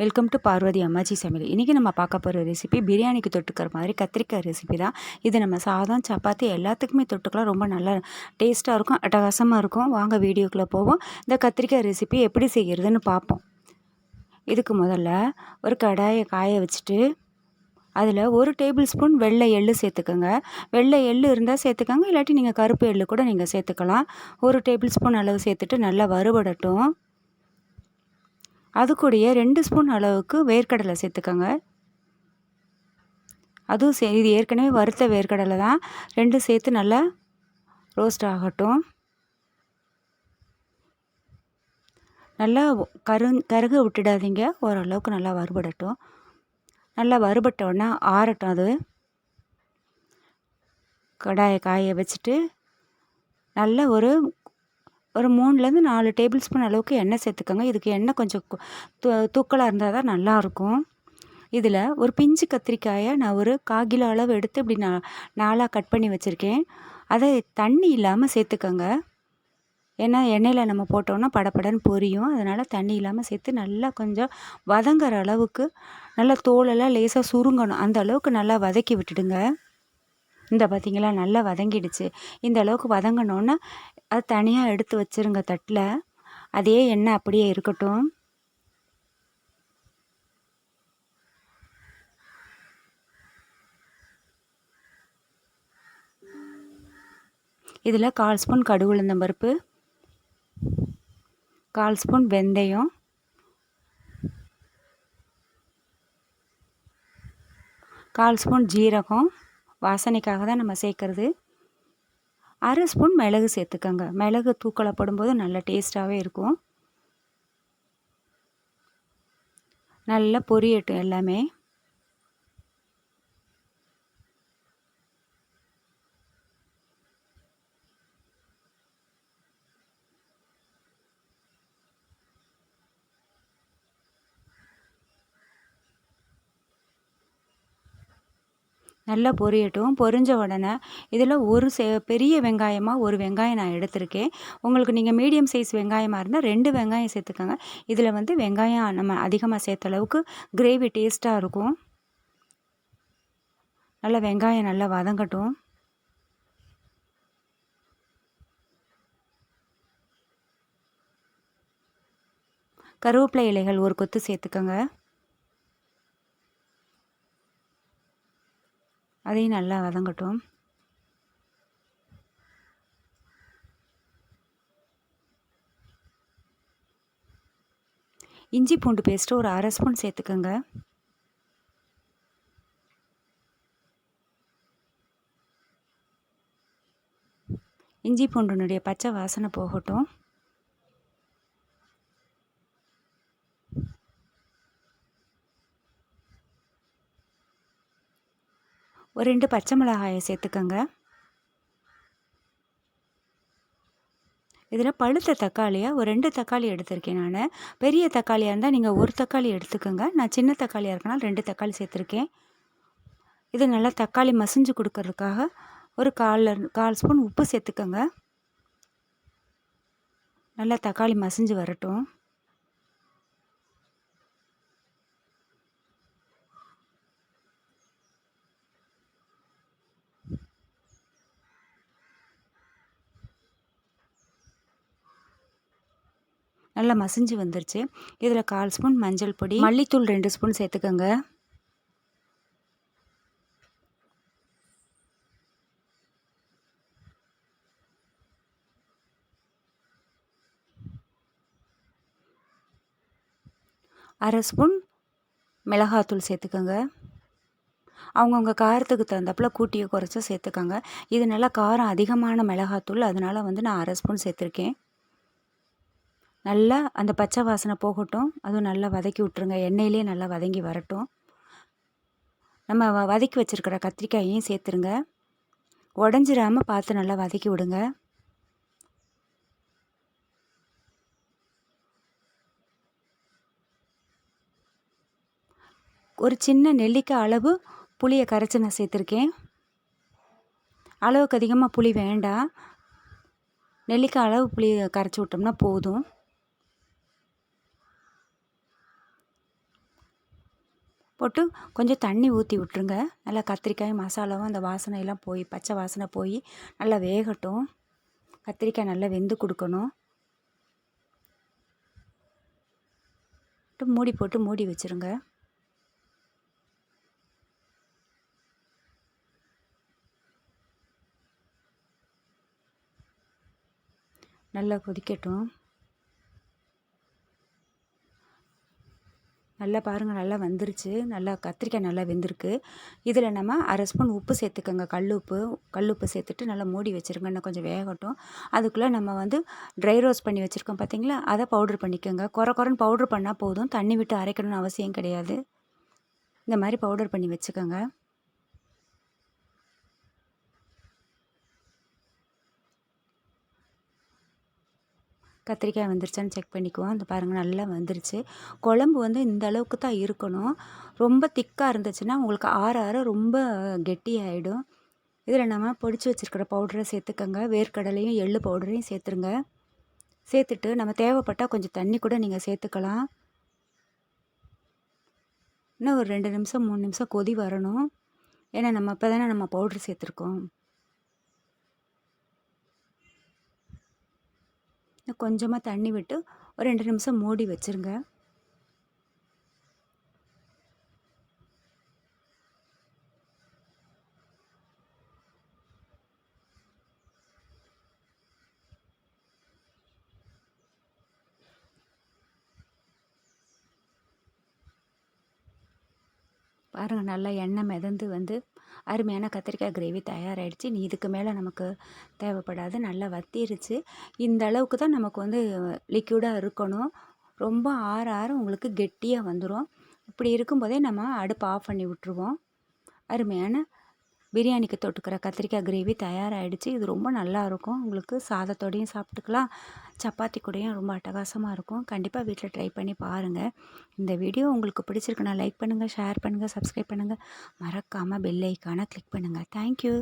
Welcome to Parvati அம்மாச்சி சமையல் இன்றைக்கி நம்ம பார்க்க போகிற ரெசிபி பிரியாணிக்கு தொட்டுக்கிற மாதிரி கத்திரிக்காய் ரெசிபி தான். இது நம்ம சாதம் சப்பாத்தி எல்லாத்துக்குமே தொட்டுக்கலாம். ரொம்ப நல்லா டேஸ்ட்டாக இருக்கும் அட்டகாசமாக இருக்கும். வாங்க வீடியோக்குள்ளே போவோம். இந்த கத்திரிக்காய் ரெசிபி எப்படி செய்கிறதுன்னு பார்ப்போம். இதுக்கு முதல்ல ஒரு கடாயை காய வச்சுட்டு அதில் ஒரு டேபிள் ஸ்பூன் வெள்ளை எள்ளு சேர்த்துக்கோங்க. வெள்ளை எள்ளு இருந்தால் சேர்த்துக்கோங்க. இல்லாட்டி நீங்கள் கருப்பு எள்ளு கூட நீங்கள் சேர்த்துக்கலாம். ஒரு டேபிள் ஸ்பூன் அளவு சேர்த்துட்டு நல்லா வறுபடட்டும். அது கூடயே ரெண்டு ஸ்பூன் அளவுக்கு வேர்க்கடலை சேர்த்துக்கோங்க. அதுவும் சே இது ஏற்கனவே வறுத்த வேர்க்கடலை தான். ரெண்டும் சேர்த்து நல்லா ரோஸ்ட் ஆகட்டும். நல்லா கரு கருக விட்டுடாதீங்க. ஓரளவுக்கு நல்லா வறுபடட்டும். நல்லா வறுபட்டோடனே ஆறட்டும் அது. கடாயை காய வச்சுட்டு நல்ல ஒரு ஒரு மூணுலேருந்து நாலு டேபிள் ஸ்பூன் அளவுக்கு எண்ணெய் சேர்த்துக்கோங்க. இதுக்கு எண்ணெய் கொஞ்சம் தூக்கலாக இருந்தால் தான் நல்லாயிருக்கும் இதில் ஒரு பிஞ்சு கத்திரிக்காயை நான் ஒரு காகிலோ அளவு எடுத்து இப்படி நான் நாலாக கட் பண்ணி வச்சுருக்கேன். அதை தண்ணி இல்லாமல் சேர்த்துக்கோங்க. ஏன்னா எண்ணெயில் நம்ம போட்டோன்னா படப்படன்னு பொரியும். அதனால் தண்ணி இல்லாமல் சேர்த்து நல்லா கொஞ்சம் வதங்குற அளவுக்கு நல்லா தோலெல்லாம் லேசாக சுருங்கணும். அந்த அளவுக்கு நல்லா வதக்கி விட்டுடுங்க. இந்த பார்த்திங்களா நல்லா வதங்கிடுச்சு. இந்த அளவுக்கு வதங்கினோன்னே அது தனியாக எடுத்து வச்சுருங்க தட்டில். அதே எண்ணெய் அப்படியே இருக்கட்டும். இதில் கால் ஸ்பூன் கடுகு உளுந்தம்பருப்பு கால் ஸ்பூன் வெந்தயம் கால் ஸ்பூன் ஜீரகம் வாசனைக்காக தான் நம்ம சேர்க்குறது. அரை ஸ்பூன் மிளகு சேர்த்துக்கோங்க. மிளகு தூக்கலை போடும்போது நல்ல டேஸ்ட்டாகவே இருக்கும். நல்லா பொரியட்டும் எல்லாமே. நல்லா பொரியட்டும். பொரிஞ்ச உடனே இதில் ஒரு சே பெரிய வெங்காயமாக ஒரு வெங்காயம் நான் எடுத்திருக்கேன். உங்களுக்கு நீங்கள் மீடியம் சைஸ் வெங்காயமாக இருந்தால் ரெண்டு வெங்காயம் சேர்த்துக்கோங்க. இதில் வந்து வெங்காயம் நம்ம அதிகமாக சேர்த்த அளவுக்கு கிரேவி டேஸ்ட்டாக இருக்கும். நல்லா வெங்காயம் நல்லா வதங்கட்டும். கருவேப்பிலை இலைகள் ஒரு கொத்து சேர்த்துக்கோங்க. அதையும் நல்லா வதங்கட்டும். இஞ்சி பூண்டு பேஸ்ட்டு ஒரு அரை ஸ்பூன் சேர்த்துக்கோங்க. இஞ்சி பூண்டுனுடைய பச்சை வாசனை போகட்டும். ஒரு ரெண்டு பச்சை மிளகாயை சேர்த்துக்கோங்க. இதில் பழுத்த தக்காளியாக ஒரு ரெண்டு தக்காளி எடுத்திருக்கேன் நான். பெரிய தக்காளியாக இருந்தால் நீங்கள் ஒரு தக்காளி எடுத்துக்கோங்க. நான் சின்ன தக்காளியாக இருக்கனால ரெண்டு தக்காளி சேர்த்துருக்கேன். இது நல்லா தக்காளி மசிஞ்சு கொடுக்கறதுக்காக ஒரு கால் கால் ஸ்பூன் உப்பு சேர்த்துக்கோங்க. நல்லா தக்காளி மசிஞ்சு வரட்டும். நல்லா மசிஞ்சு வந்துருச்சு. இதில் கால் ஸ்பூன் மஞ்சள் பொடி மல்லித்தூள் ரெண்டு ஸ்பூன் சேர்த்துக்கோங்க. அரை ஸ்பூன் மிளகாத்தூள் சேர்த்துக்கோங்க. அவங்கவுங்க காரத்துக்கு தகுந்தப்பில் கூட்டியை குறைச்சி சேர்த்துக்கோங்க. இது நல்லா காரம் அதிகமான மிளகாத்தூள் அதனால் வந்து நான் அரை ஸ்பூன் சேர்த்துருக்கேன். நல்லா அந்த பச்சை வாசனை போகட்டும். அதுவும் நல்லா வதக்கி விட்ருங்க எண்ணெயிலே நல்லா வதங்கி வரட்டும். நம்ம வ வதக்கி வச்சுருக்கிற கத்திரிக்காயையும் சேர்த்துருங்க. உடஞ்சிராமல் பார்த்து நல்லா வதக்கி விடுங்க. ஒரு சின்ன நெல்லிக்காய் அளவு புளியை கரைச்சி நான் சேர்த்துருக்கேன். அளவுக்கு அதிகமாக புளி வேண்டாம். நெல்லிக்காய் அளவு புளி கரைச்சி விட்டோம்னா போதும். போட்டு கொஞ்சம் தண்ணி ஊற்றி விட்ருங்க நல்லா கத்திரிக்காய் மசாலாவும் அந்த வாசனையெல்லாம் போய் பச்சை வாசனை போய் நல்லா வேகட்டும். கத்திரிக்காய் நல்லா வெந்து கொடுக்கணும். மூடி போட்டு மூடி வச்சுருங்க. நல்லா கொதிக்கட்டும். நல்லா பாருங்கள் நல்லா வந்துருச்சு. நல்லா கத்திரிக்காய் நல்லா வெந்திருக்கு. இதில் நம்ம அரை ஸ்பூன் உப்பு சேர்த்துக்கோங்க. கல் உப்பு கல் உப்பு சேர்த்துட்டு நல்லா மூடி வச்சுருங்க. இன்னும் கொஞ்சம் வேகட்டும். அதுக்குள்ளே நம்ம வந்து ட்ரை ரோஸ்ட் பண்ணி வச்சுருக்கோம் பார்த்தீங்களா அதை பவுட்ரு பண்ணிக்கோங்க. குறை குறைன்னு பவுட்ரு பண்ணால் போதும். தண்ணி விட்டு அரைக்கணும்னு அவசியம் கிடையாது. இந்த மாதிரி பவுடர் பண்ணி வச்சுக்கோங்க. கத்திரிக்காய் வந்துருச்சான்னு செக் பண்ணிக்குவோம். அந்த பாருங்கள் நல்லா வந்துருச்சு. குழம்பு வந்து இந்த அளவுக்கு தான் இருக்கணும். ரொம்ப திக்காக இருந்துச்சுன்னா உங்களுக்கு ஆற ஆற ரொம்ப கெட்டியாயிடும். இதில் நம்ம பொடிச்சு வச்சுருக்கிற பவுடரை சேர்த்துக்கோங்க. வேர்க்கடலையும் எள்ளு பவுடரையும் சேர்த்துருங்க. சேர்த்துட்டு நம்ம தேவைப்பட்டால் கொஞ்சம் தண்ணி கூட நீங்கள் சேர்த்துக்கலாம். இன்னும் ஒரு ரெண்டு நிமிஷம் மூணு நிமிஷம் கொதி வரணும். ஏன்னா நம்ம இப்போ தானே நம்ம பவுட்ரு சேர்த்துருக்கோம். கொஞ்சமாக தண்ணி விட்டு ஒரு ரெண்டு நிமிஷம் மூடி வச்சுருங்க. பாருங்கள் நல்லா எண்ணெய் மிதந்து வந்து அருமையான கத்திரிக்காய் கிரேவி தயாராகிடுச்சு நீ இதுக்கு மேலே நமக்கு தேவைப்படாது. நல்லா வத்திருச்சு. இந்த அளவுக்கு தான் நமக்கு வந்து லிக்யூடாக இருக்கணும். ரொம்ப ஆற ஆற உங்களுக்கு கெட்டியாக வந்துடும் இப்படி இருக்கும்போதே நம்ம அடுப்பு ஆஃப் பண்ணி விட்ருவோம் அருமையான பிரியாணிக்கு தொட்டுக்கிற கத்திரிக்காய் கிரேவி தயாராகிடுச்சு இது ரொம்ப நல்லாயிருக்கும். உங்களுக்கு சாதத்தோடையும் சாப்பிட்டுக்கலாம். சப்பாத்தி கூடயும் ரொம்ப அட்டகாசமாக இருக்கும். கண்டிப்பாக வீட்டில் ட்ரை பண்ணி பாருங்கள் இந்த வீடியோ உங்களுக்கு பிடிச்சிருக்குன்னா லைக் பண்ணுங்கள் ஷேர் பண்ணுங்கள் சப்ஸ்கிரைப் பண்ணுங்கள் மறக்காமல் பெல் ஐக்கானை கிளிக் பண்ணுங்கள் தேங்க்யூ.